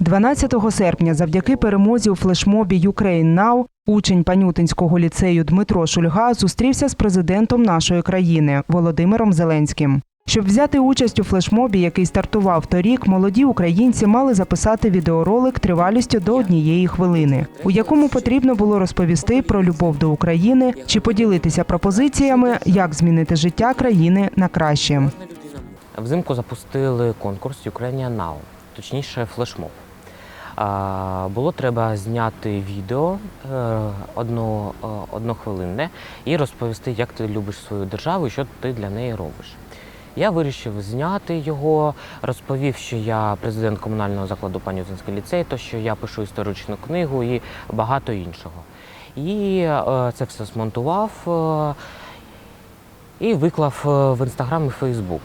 12 серпня, завдяки перемозі у флешмобі Ukraine Now, учень Панютинського ліцею Дмитро Шульга зустрівся з президентом нашої країни Володимиром Зеленським. Щоб взяти участь у флешмобі, який стартував торік, молоді українці мали записати відеоролик тривалістю до однієї хвилини, у якому потрібно було розповісти про любов до України чи поділитися пропозиціями, як змінити життя країни на краще. Взимку запустили конкурс Ukrainian Now, точніше флешмоб. Було треба зняти відео е, одно, е, однохвилинне і розповісти, як ти любиш свою державу і що ти для неї робиш. Я вирішив зняти його, розповів, що я президент комунального закладу Панютинський ліцей, то що я пишу історичну книгу і багато іншого. І е, це все змонтував і виклав в інстаграм і Фейсбук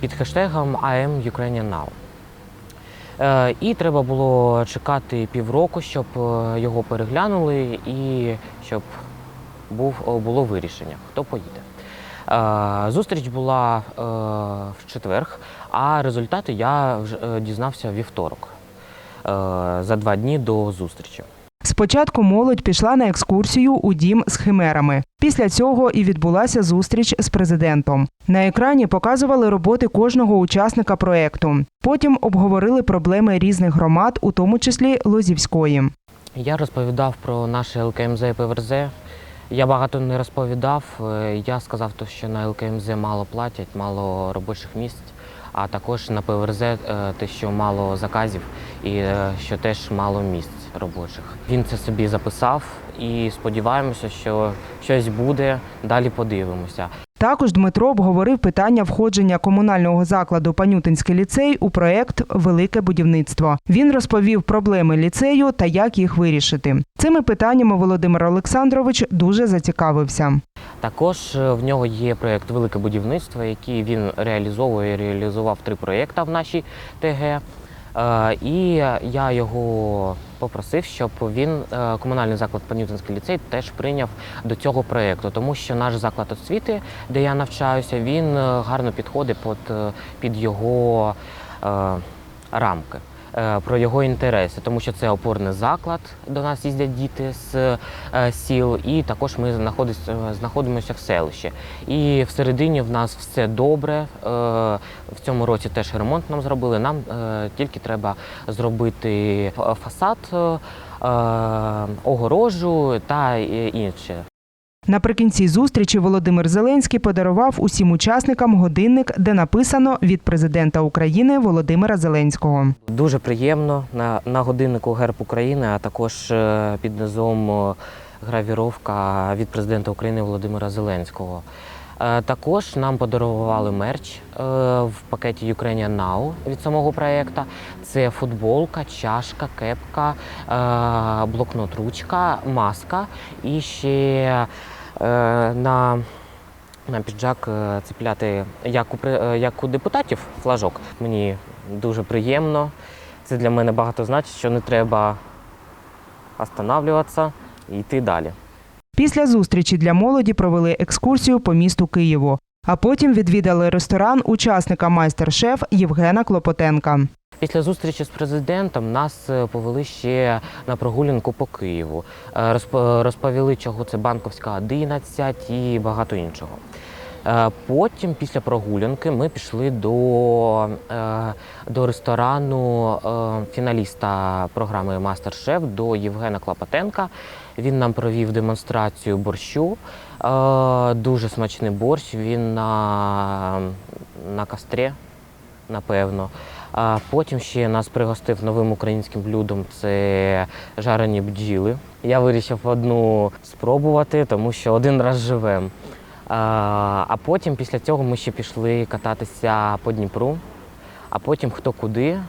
під хештегом I am Ukrainian Now. Е, І треба було чекати півроку, щоб е, його переглянули і щоб був, було вирішення, хто поїде. Е, Зустріч була в четверг, а результати я дізнався вівторок за два дні до зустрічі. Спочатку молодь пішла на екскурсію у дім з химерами. Після цього і відбулася зустріч з президентом. На екрані показували роботи кожного учасника проекту. Потім обговорили проблеми різних громад, у тому числі Лозівської. Я розповідав про наше ЛКМЗ і ПВРЗ. Я багато не розповідав. Я сказав, що на ЛКМЗ мало платять, мало робочих місць, а також на ПВРЗ е, те, що мало заказів і е, що теж мало місць робочих. Він це собі записав і сподіваємося, що щось буде. Далі подивимося. Також Дмитро обговорив питання входження комунального закладу Панютинський ліцей у проект Велике будівництво. Він розповів проблеми ліцею та як їх вирішити. Цими питаннями Володимир Олександрович дуже зацікавився. Також е, в нього є проєкт Велике будівництво, який він реалізовує реалізував три проєкти в нашій ТГ. Е, І я його попросив, щоб він, е, комунальний заклад Панютинський ліцей, теж прийняв до цього проєкту, тому що наш заклад освіти, де я навчаюся, він е, гарно підходить під, під його рамки. Е, Про його інтереси, тому що це опорний заклад. До нас їздять діти з е, сіл, і також ми е, знаходимося в селищі. І всередині в нас все добре. В цьому році теж ремонт нам зробили. Нам тільки треба зробити фасад, огорожу та інше. Наприкінці зустрічі Володимир Зеленський подарував усім учасникам годинник, де написано від президента України Володимира Зеленського. Дуже приємно на, на годиннику Герб України, а також е, під низом е, гравіровка від президента України Володимира Зеленського. Е, Також нам подарували мерч в пакеті Ukrainian Now від самого проєкту. Це футболка, чашка, кепка, блокнот, ручка, маска і ще на на піджак е, цепляти як у, е, як у депутатів флажок. Мені дуже приємно. Це для мене багато значить, що не треба останавливатися і йти далі. Після зустрічі для молоді провели екскурсію по місту Києву, а потім відвідали ресторан учасника майстер-шеф Євгена Клопотенка. Після зустрічі з президентом нас е, повели ще на прогулянку по Києву. Е, Розповіли, чого це банковська 11 і багато іншого. Е, Потім, після прогулянки, ми пішли до, е, до ресторану е, фіналіста програми Мастер-Шеф до Євгена Клопотенка. Він нам провів демонстрацію борщу. Дуже смачний борщ. Він на, на кострі, напевно. Потім ще нас пригостив новим українським блюдом це жарені бджіли. Я вирішив одну спробувати, тому що один раз живем. А, потім після цього ми ще пішли кататися по Дніпру. А потім хто куди.